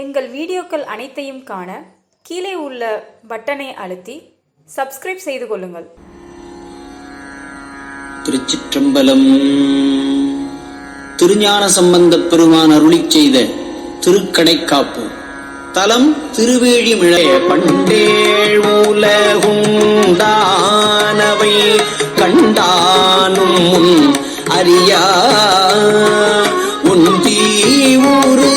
எங்கள் வீடியோக்கள் அனைத்தையும் காண கீழே உள்ள பட்டனை அழுத்தி சப்ஸ்கிரைப் செய்து கொள்ளுங்கள். திருச்சிற்றம்பலம் திருஞான சம்பந்த பெருமான் அருளி செய்த திருக்கடைக்காப்பு. தலம் திருவேழிமிழை பண்டேழ் உலகும் தானவை கண்டானும் முன் அறியா உந்தி ஊரு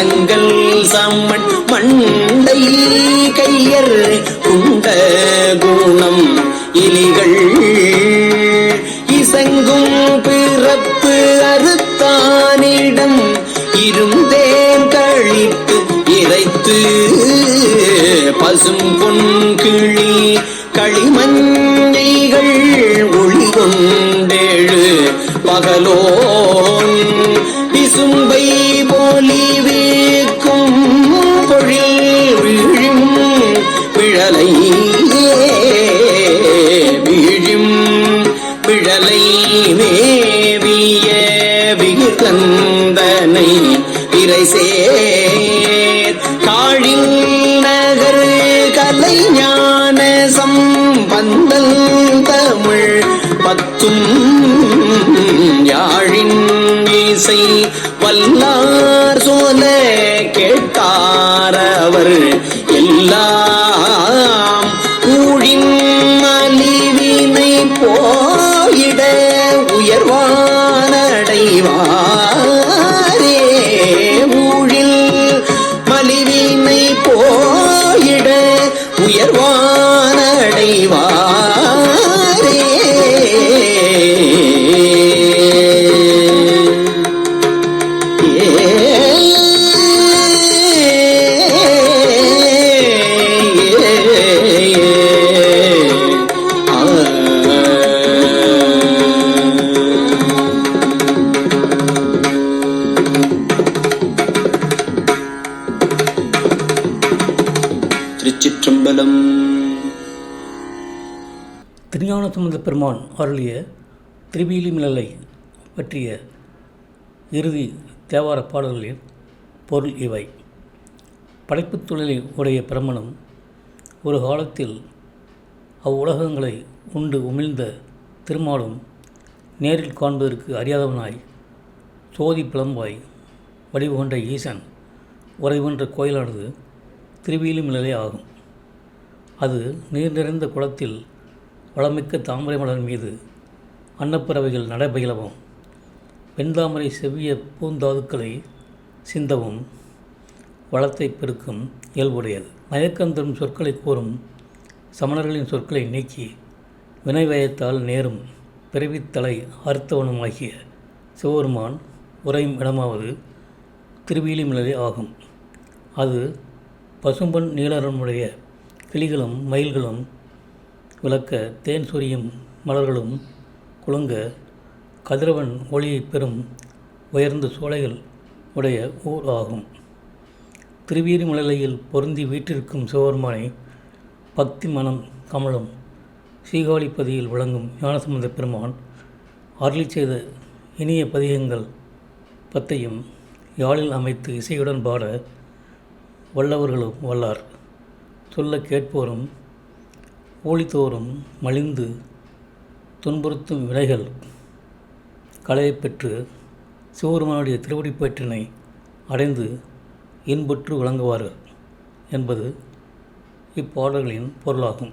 சங்கல் சாமன் மண்டை கையர் குண்ட குணம் இலிகள். இசங்கும் பிறப்பு அறுத்தானிடம் இருந்தேன் கழித்து இறைத்து. பசும் பொன் கிளி களிமஞ்சைகள் ஒளி கொண்டேழு. பகலோ இறைசேர் காழில் நகர் கலைஞான சம்பந்தல் தமிழ் பத்தும் யாழின் இசை வல்லார் சோல கேட்டாரவர் எல்லாம் ஊழின் அழிவினை போ திருஞான சம்பந்த பெருமான் அருளிய திருவிழிமிழலை பற்றிய இறுதி தேவார பாடல்களின் பொருள் இவை. படைப்புத் தொழிலை உடைய பிரமணம் ஒரு காலத்தில் அவ்வுலகங்களை உண்டு உமிழ்ந்த திருமாலும் நேரில் காண்பதற்கு அறியாதவனாய் சோதி பிளம்பாய் வடிவு கொண்ட ஈசன் உறைவென்ற கோயிலானது திருவிழிமிழலே ஆகும். அது நீர் நிறைந்த குளத்தில் வளமிக்க தாமரை மலர் மீது அன்னப்பறவைகள் நடைபயிலவும் வெண்தாமரை செவ்விய பூந்தாதுக்களை சிந்தவும் வளத்தை பெருக்கும் இயல்புடையது. மயக்கம் தரும் சொற்களை கூறும் சமணர்களின் சொற்களை நீக்கி வினைவயத்தால் நேரும் பிறவித்தலை ஆர்த்தவனுமாகிய சிவபெருமான் உறையும் இடமாவது திருவிழிமிழலே ஆகும். அது பசும்பன் நீலரனுடைய கிளிகளும் மயில்களும் விளக்க தேன் சொரியும் மலர்களும் குலுங்க கதிரவன் ஒளியைப் பெறும் உயர்ந்த சோலைகள் உடைய ஊர் ஆகும். திருவீரிமலையில் பொருந்தி வீற்றிருக்கும் சிவபெருமானை பக்தி மனம் கமலும் சீகாழிப்பதியில் விளங்கும் ஞானசம்பந்த பெருமான் அருளி செய்த இனிய பதிகங்கள் பத்தையும் யாழில் அமைத்து இசையுடன் பாட வல்லவர்களும் வல்லார். சொல்ல கேட்போரும் ஊழித்தோறும் மலிந்து துன்புறுத்தும் விலைகள் கலையை பெற்று சிவபெருமானுடைய திருவடிப்பேற்றினை அடைந்து இன்புற்று விளங்குவார்கள் என்பது இப்பாடல்களின் பொருளாகும்.